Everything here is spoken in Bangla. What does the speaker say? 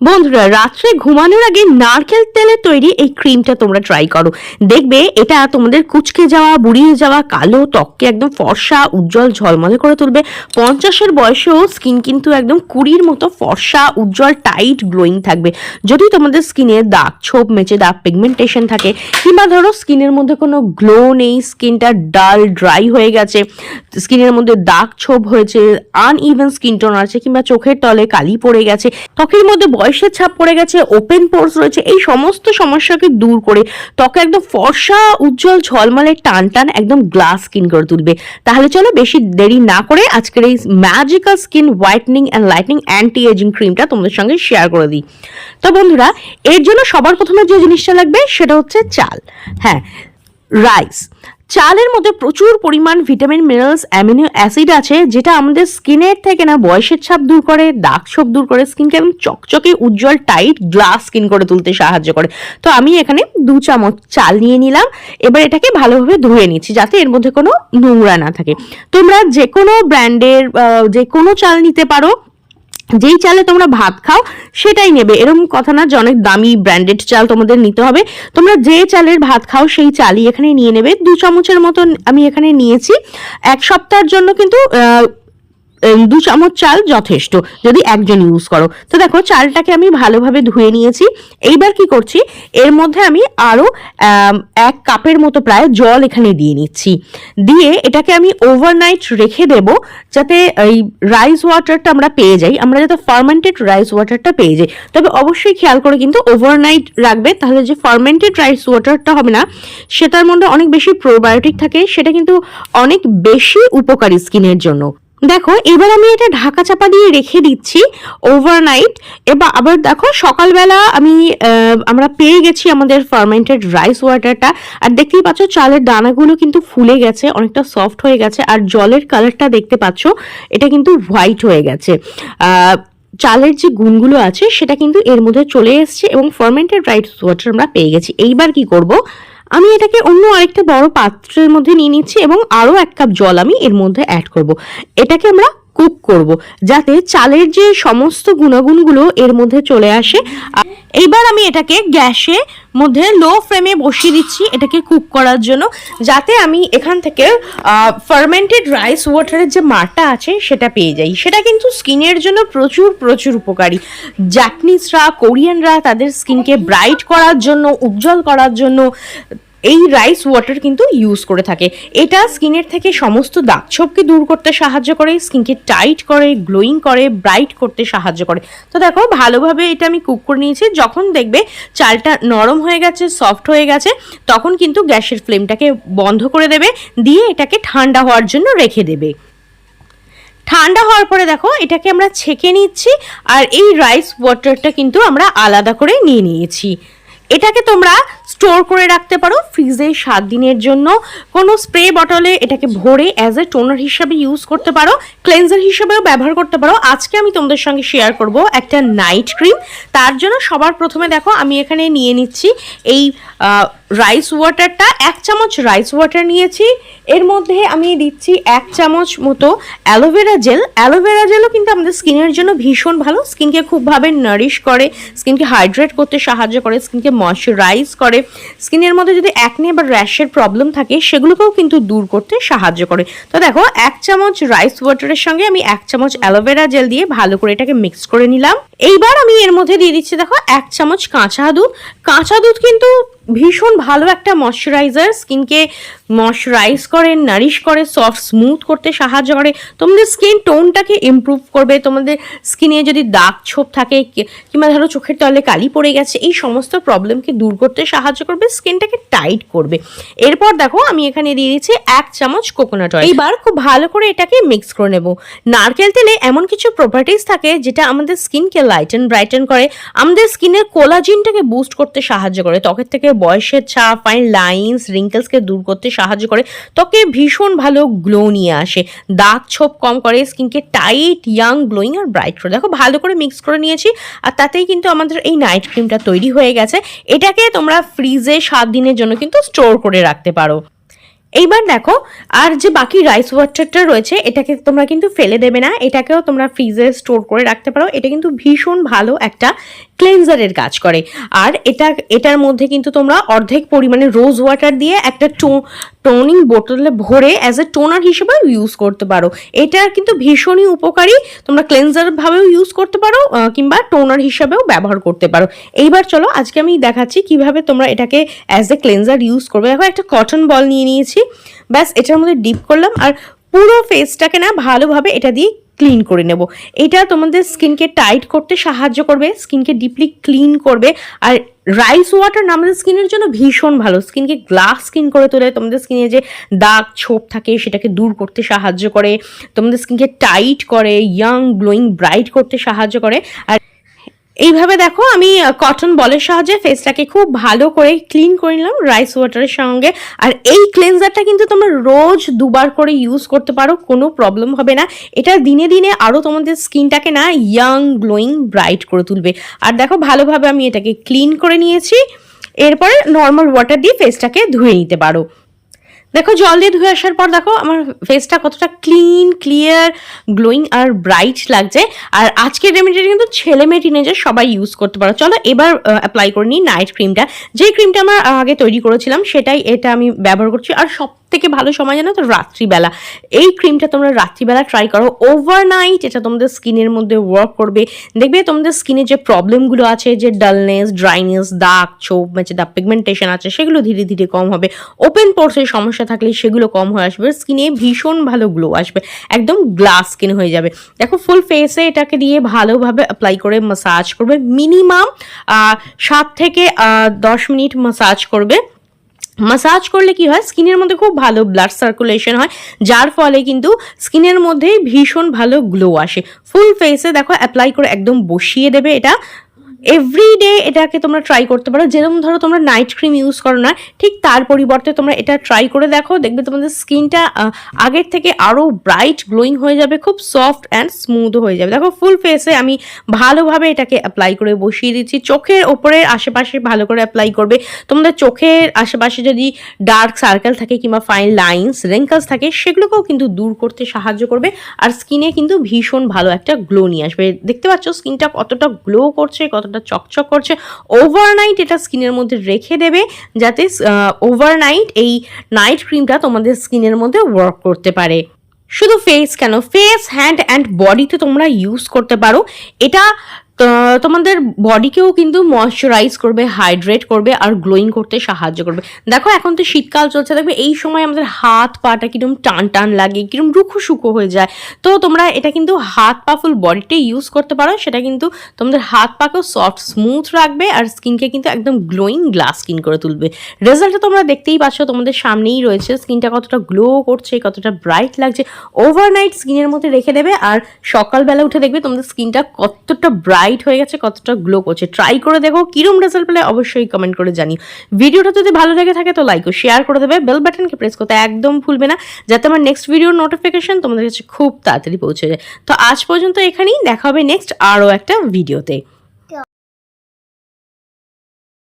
বন্ধুরা, রাত্রে ঘুমানোর আগে নারকেল তেলে তৈরি এই ক্রিমটা তোমরা ট্রাই করো। দেখবে এটা তোমাদের কুচকে যাওয়া, বুড়িয়ে যাওয়া, কালো, ত্বককে একদম ফর্সা, উজ্জ্বল, ঝলমলে করে তুলবে। পঞ্চাশের বয়সেও স্কিন কিন্তু একদম কুড়ির মতো ফর্সা, উজ্জ্বল টাইট গ্লোয়িং থাকবে। যদি তোমাদের স্কিনে দাগ, ছোপ, মেচে দাগ পিগমেন্টেশন থাকে, কিংবা ধরো স্কিনের মধ্যে কোনো গ্লো নেই স্কিনটা ডাল ড্রাই হয়ে গেছে স্কিনের মধ্যে দাগ, ছোপ হয়েছে আনইভেন স্কিন টোন আছে, কিংবা চোখের তলে কালি পড়ে গেছে, ত্বকের মধ্যে বয়সের ছাপ পড়ে গেছে ওপেন পোর্স রয়েছে, এই সমস্ত সমস্যাকে দূর করে ত্বকে একদম ফর্সা, উজ্জ্বল, ঝলমলে টান টান একদম গ্লাস স্কিন করে তুলবে। তাহলে চলো বেশি দেরি না করে আজকের এই magical skin whitening and lightening anti aging ক্রিমটা তোমাদের সঙ্গে শেয়ার করে দিই। তো বন্ধুরা, এর জন্য সবার প্রথমে যে জিনিসটা লাগবে সেটা হচ্ছে চাল। হ্যাঁ রাইস চালের মধ্যে প্রচুর পরিমাণ ভিটামিন, মিনারেলস, অ্যামিনো অ্যাসিড আছে, যেটা আমাদের স্কিনের থেকে না বয়সের ছাপ দূর করে, দাগ ছোপ দূর করে, স্কিনকে একদম চকচকে, উজ্জ্বল, টাইট গ্লাস স্কিন করে তুলতে সাহায্য করে। তো আমি এখানে দু চামচ চাল নিয়ে নিলাম, এবার এটাকে ভালোভাবে ধুয়ে নিচ্ছি যাতে এর মধ্যে কোনো নোংরা না থাকে। তোমরা যে কোনো ব্র্যান্ডের যে কোনো চাল নিতে পারো যেই চালে তোমরা ভাত খাও, সেটাই নেবে। এরকম কথা না যে অনেক দামি ব্র্যান্ডেড চাল তোমাদের নিতে হবে। তোমরা যে চালের ভাত খাও, সেই চালই এখানে নিয়ে নেবে। দু চামচের মতন আমি এখানে নিয়েছি। এক সপ্তাহের জন্য কিন্তু দু চামচ চাল যথেষ্ট। যদি একজন ইউজ করো। তো দেখো, চালটাকে আমি ভালোভাবে ধুয়ে নিয়েছি। এইবার কি করছি, এর মধ্যে আমি আরও এক কাপের মতো প্রায় জল এখানে দিয়ে নিচ্ছি। দিয়ে এটাকে আমি ওভারনাইট রেখে দেব, যাতে এই রাইস ওয়াটারটা আমরা পেয়ে যাই। আমরা যাতে ফার্মেন্টেড রাইস ওয়াটারটা পেয়ে যাই। তবে অবশ্যই খেয়াল করে কিন্তু ওভারনাইট রাখবে, তাহলে যে ফার্মেন্টেড রাইস ওয়াটারটা হবে না, সেটার মধ্যে অনেক বেশি প্রোবায়োটিক থাকে। সেটা কিন্তু অনেক বেশি উপকারী স্কিনের জন্য। দেখো, এবার আমি এটা ঢাকা চাপা দিয়ে রেখে দিচ্ছি ওভারনাইট এবার, আবার দেখো, সকালবেলা আমি আমরা পেয়ে গেছি আমাদের ফার্মেন্টেড রাইস ওয়াটারটা আর দেখতেই পাচ্ছ, চালের দানাগুলো কিন্তু ফুলে গেছে, অনেকটা সফট হয়ে গেছে। আর জলের কালারটা দেখতে পাচ্ছ, এটা কিন্তু হোয়াইট হয়ে গেছে। চালের যে গুণগুলো আছে, সেটা কিন্তু এর মধ্যে চলে এসছে এবং ফার্মেন্টেড রাইস ওয়াটার আমরা পেয়ে গেছি। এইবার কি করব? আমি এটাকে অন্য আরেকটা বড় পাত্রের মধ্যে নিয়ে নিচ্ছি এবং আরও এক কাপ জল আমি এর মধ্যে অ্যাড করব। এটাকে আমরা কুক করব, যাতে চালের যে সমস্ত গুণাগুণগুলো এর মধ্যে চলে আসে এইবার আমি এটাকে গ্যাসে মধ্যে লো ফ্লেমে বসিয়ে দিচ্ছি এটাকে কুক করার জন্য, যাতে আমি এখান থেকে ফার্মেন্টেড রাইস ওয়াটারের যে মারটা আছে সেটা পেয়ে যাই। সেটা কিন্তু স্কিনের জন্য প্রচুর প্রচুর উপকারী। জাপানিজরা কোরিয়ানরা তাদের স্কিনকে ব্রাইট করার জন্য, উজ্জ্বল করার জন্য এই রাইস ওয়াটার কিন্তু ইউজ করে থাকে। এটা স্কিনের থেকে সমস্ত দাগ ছোপকে দূর করতে সাহায্য করে স্কিনকে টাইট করে গ্লোয়িং করে ব্রাইট করতে সাহায্য করে। তো দেখো, ভালোভাবে এটা আমি কুক করে নিয়েছি। যখন দেখবে চালটা নরম হয়ে গেছে সফট হয়ে গেছে, তখন কিন্তু গ্যাসের ফ্লেমটাকে বন্ধ করে দেবে, দিয়ে এটাকে ঠান্ডা হওয়ার জন্য রেখে দেবে। ঠান্ডা হওয়ার পরে দেখো, এটাকে আমরা ছেঁকে নিচ্ছি, আর এই রাইস ওয়াটারটা কিন্তু আমরা আলাদা করে নিয়ে নিয়েছি। এটাকে তোমরা স্টোর করে রাখতে পারো ফ্রিজে সাত দিনের জন্য। কোনো স্প্রে বটলে এটাকে ভরে অ্যাজ এ টোনার হিসাবে ইউজ করতে পারো ক্লেন্সার হিসাবেও ব্যবহার করতে পারো। আজকে আমি তোমাদের সঙ্গে শেয়ার করব একটা নাইট ক্রিম তার জন্য সবার প্রথমে দেখো, আমি এখানে নিয়ে নিচ্ছি এই রাইস ওয়াটারটা এক চামচ রাইস ওয়াটার নিয়েছি। এর মধ্যে আমি দিচ্ছি এক চামচ মতো অ্যালোভেরা জেল অ্যালোভেরা জেলও কিন্তু আমাদের স্কিনের জন্য ভীষণ ভালো। স্কিনকে খুবভাবে নারিশ করে স্কিনকে হাইড্রেট করতে সাহায্য করে স্কিনকে ময়শ্চারাইজ করে। স্কিনের মধ্যে যদি অ্যাকনে বা র্যাশের প্রবলেম থাকে, সেগুলোকেও কিন্তু দূর করতে সাহায্য করে। তো দেখো, এক চামচ রাইস ওয়াটারের সঙ্গে আমি এক চামচ অ্যালোভেরা জেল দিয়ে ভালো করে এটাকে মিক্স করে নিলাম। এইবার আমি এর মধ্যে দিয়ে দিচ্ছি, দেখো, এক চামচ কাঁচা দুধ। কাঁচা দুধ কিন্তু ভীষণ ভালো একটা ময়শ্চারাইজার স্কিনকে ময়শ্চারাইজ করে নারিশ করে সফট স্মুথ করতে সাহায্য করে। তোমাদের স্কিন টোনটাকে ইমপ্রুভ করবে, তোমাদের স্কিনে যদি দাগ ছোপ থাকে কিংবা ধরো চোখের তলে কালি পড়ে গেছে, এই সমস্ত প্রবলেমকে দূর করতে সাহায্য করবে স্কিনটাকে টাইট করবে। এরপর দেখো, আমি এখানে দিয়ে দিচ্ছি এক চামচ কোকোনাট অয়েল এবার খুব ভালো করে এটাকে মিক্স করে নেব। নারকেল তেলে এমন কিছু প্রপার্টিস থাকে, যেটা আমাদের স্কিনকে লাইটেন ব্রাইটেন করে, আমাদের স্কিনের কোলাজিনটাকে বুস্ট করতে সাহায্য করে, ত্বকের থেকে বয়সের ছাপ ফাইন লাইন্স রিঙ্কেলসকে দূর করতে সাহায্য করে, ত্বকে ভীষণ ভালো গ্লো নিয়ে আসে, দাগ ছোপ কম করে স্কিনকে টাইট ইয়াং গ্লোয়িং আর ব্রাইট করে। দেখো, ভালো করে মিক্স করে নিয়েছি, আর তাতেই কিন্তু আমাদের এই নাইট ক্রিমটা তৈরি হয়ে গেছে। এটাকে তোমরা ফ্রিজে সাত দিনের জন্য কিন্তু স্টোর করে রাখতে পারো। এইবার দেখো, আর যে বাকি রাইস ওয়াটারটা রয়েছে, এটাকে তোমরা কিন্তু ফেলে দেবে না, এটাকেও তোমরা ফ্রিজে স্টোর করে রাখতে পারো। এটা কিন্তু ভীষণ ভালো একটা ক্লেনজারের কাজ করে। আর এটা, এটার মধ্যে কিন্তু তোমরা অর্ধেক পরিমাণে রোজ ওয়াটার দিয়ে একটা টোনিং বোতলে ভরে অ্যাজ এ টোনার হিসেবেও ইউজ করতে পারো। এটা কিন্তু ভীষণই উপকারী, তোমরা ক্লেনজার ভাবেও ইউজ করতে পারো কিংবা টোনার হিসাবেও ব্যবহার করতে পারো। এইবার চলো, আজকে আমি দেখাচ্ছি কীভাবে তোমরা এটাকে অ্যাজ এ ক্লেনজার ইউজ করবে। দেখো, একটা কটন বল নিয়ে নিয়েছি ব্যাস, এটার মধ্যে ডিপ করলাম আর পুরো ফেসটাকে না ভালোভাবে এটা দিয়ে ক্লিন করে নেব। এটা তোমাদের স্কিনকে টাইট করতে সাহায্য করবে স্কিনকে ডিপলি ক্লিন করবে। আর রাইস ওয়াটার আমাদের স্কিনের জন্য ভীষণ ভালো। স্কিনকে গ্লাস স্কিন করে তোলে, তোমাদের স্কিনে যে দাগ, ছোপ থাকে, সেটাকে দূর করতে সাহায্য করে। তোমাদের স্কিনকে টাইট করে ইয়াং গ্লোয়িং ব্রাইট করতে সাহায্য করে। আর এইভাবে দেখো আমি কটন বলের সাহায্যে ফেসটাকে খুব ভালো করে ক্লিন করে নিলাম রাইস ওয়াটারের সঙ্গে। আর এই ক্লেনজারটা কিন্তু তোমরা রোজ দুবার করে ইউজ করতে পারো, কোনো প্রবলেম হবে না। এটা দিনে দিনে আরও তোমাদের স্কিনটাকে না ইয়াং গ্লোয়িং ব্রাইট করে তুলবে। আর দেখো ভালোভাবে আমি এটাকে ক্লিন করে নিয়েছি। এরপরে নর্মাল ওয়াটার দিয়ে ফেসটাকে ধুয়ে নিতে পারো। দেখো, জল দিয়ে ধুয়ে আসার পর দেখো, আমার ফেসটা কতটা ক্লিন ক্লিয়ার গ্লোয়িং আর ব্রাইট লাগছে। আর আজকের রেমেডিটা কিন্তু ছেলে মেয়ে টিনেজার সবাই ইউজ করতে পারো। চলো এবার অ্যাপ্লাই করে নিই নাইট ক্রিমটা যে ক্রিমটা আমার আগে তৈরি করেছিলাম, সেটাই এটা আমি ব্যবহার করছি। আর সব থেকে ভালো সময় জানো তো? রাত্রিবেলা। এই ক্রিমটা তোমরা রাত্রিবেলা ট্রাই করো। ওভারনাইট এটা তোমাদের স্কিনের মধ্যে ওয়ার্ক করবে। দেখবে তোমাদের স্কিনে যে প্রবলেমগুলো আছে, যে ডালনেস ড্রাইনেস দাগ, ছোপ মানে দাগ পিগমেন্টেশন আছে, সেগুলো ধীরে ধীরে কম হবে। ওপেন পোর্সের সমস্যা থাকলে সেগুলো কম হয়ে আসবে। স্কিনে ভীষণ ভালো গ্লো আসবে। একদম গ্লাস স্কিন হয়ে যাবে। দেখো ফুল ফেসে এটাকে দিয়ে ভালোভাবে অ্যাপ্লাই করে মাসাজ করবে। মিনিমাম সাত থেকে দশ মিনিট মাসাজ করবে। মাসাজ করলে কি হয়? স্কিনের মধ্যে খুব ভালো ব্লাড সার্কুলেশন হয়, যার ফলে কিন্তু স্কিনের মধ্যে ভীষণ ভালো গ্লো আসে। ফুল ফেসে দেখো অ্যাপ্লাই করে একদম বসিয়ে দেবে এটা। এভরিডে এটাকে তোমরা ট্রাই করতে পারো। যেরকম ধরো তোমরা নাইট ক্রিম ইউজ করো না, ঠিক তার পরিবর্তে তোমরা এটা ট্রাই করে দেখো, দেখবে তোমাদের স্কিনটা আগের থেকে আরও ব্রাইট গ্লোয়িং হয়ে যাবে, খুব সফট অ্যান্ড স্মুথ হয়ে যাবে। দেখো ফুল ফেসে আমি ভালোভাবে এটাকে অ্যাপ্লাই করে বসিয়ে দিচ্ছি। চোখের ওপরের আশেপাশে ভালো করে অ্যাপ্লাই করবে। তোমাদের চোখের আশেপাশে যদি ডার্ক সার্কেল থাকে কিংবা ফাইন লাইন্স রেঙ্কলস থাকে, সেগুলোকেও কিন্তু দূর করতে সাহায্য করবে। আর স্কিনে কিন্তু ভীষণ ভালো একটা গ্লো নিয়ে আসবে। দেখতে পাচ্ছ স্কিনটা কতটা গ্লো করছে, কতটা চকচক করছে। ওভারনাইট এটা স্কিনের মধ্যে রেখে দেবে যাতে ওভারনাইট এই নাইট ক্রিমটা তোমাদের স্কিনের মধ্যে ওয়ার্ক করতে পারে। শুধু ফেস কেন? ফেস হ্যান্ড অ্যান্ড বডিতে তোমরা ইউজ করতে পারো। এটা তোমাদের বডিকেও কিন্তু ময়শ্চারাইজ করবে হাইড্রেট করবে আর গ্লোয়িং করতে সাহায্য করবে। দেখো, এখন তো শীতকাল চলছে, দেখবে এই সময় আমাদের হাত পাটা কিরম টান টান লাগে, কিরম রুখো শুকো হয়ে যায়। তো তোমরা এটা কিন্তু হাত পা ফুল বডিতে ইউজ করতে পারো, সেটা কিন্তু তোমাদের হাত পাকেও সফট স্মুথ রাখবে আর স্কিনকে কিন্তু একদম গ্লোয়িং গ্লাস স্কিন করে তুলবে। রেজাল্টটা তোমরা দেখতেই পাচ্ছ, তোমাদের সামনেই রয়েছে। স্কিনটা কতটা গ্লো করছে, কতটা ব্রাইট লাগছে ওভারনাইট স্কিনের মধ্যে রেখে দেবে আর সকালবেলা উঠে দেখবে তোমাদের স্কিনটা কতটা ব্রাইট হয়ে গেছে, কতটা গ্লো করছে। ট্রাই করে দেখো, কিরম রেজাল্ট পেলে অবশ্যই কমেন্ট করে জানি ভিডিওটা যদি ভালো লেগে থাকে তো লাইক ও শেয়ার করে দেবে। বেল বাটনকে প্রেস করতে একদম ভুলবে না, যাতে আমার নেক্সট ভিডিওর নোটিফিকেশন তোমাদের কাছে খুব তাড়াতাড়ি পৌঁছে যায়। তো আজ পর্যন্ত এখানেই, দেখা হবে নেক্সট আরও একটা ভিডিওতে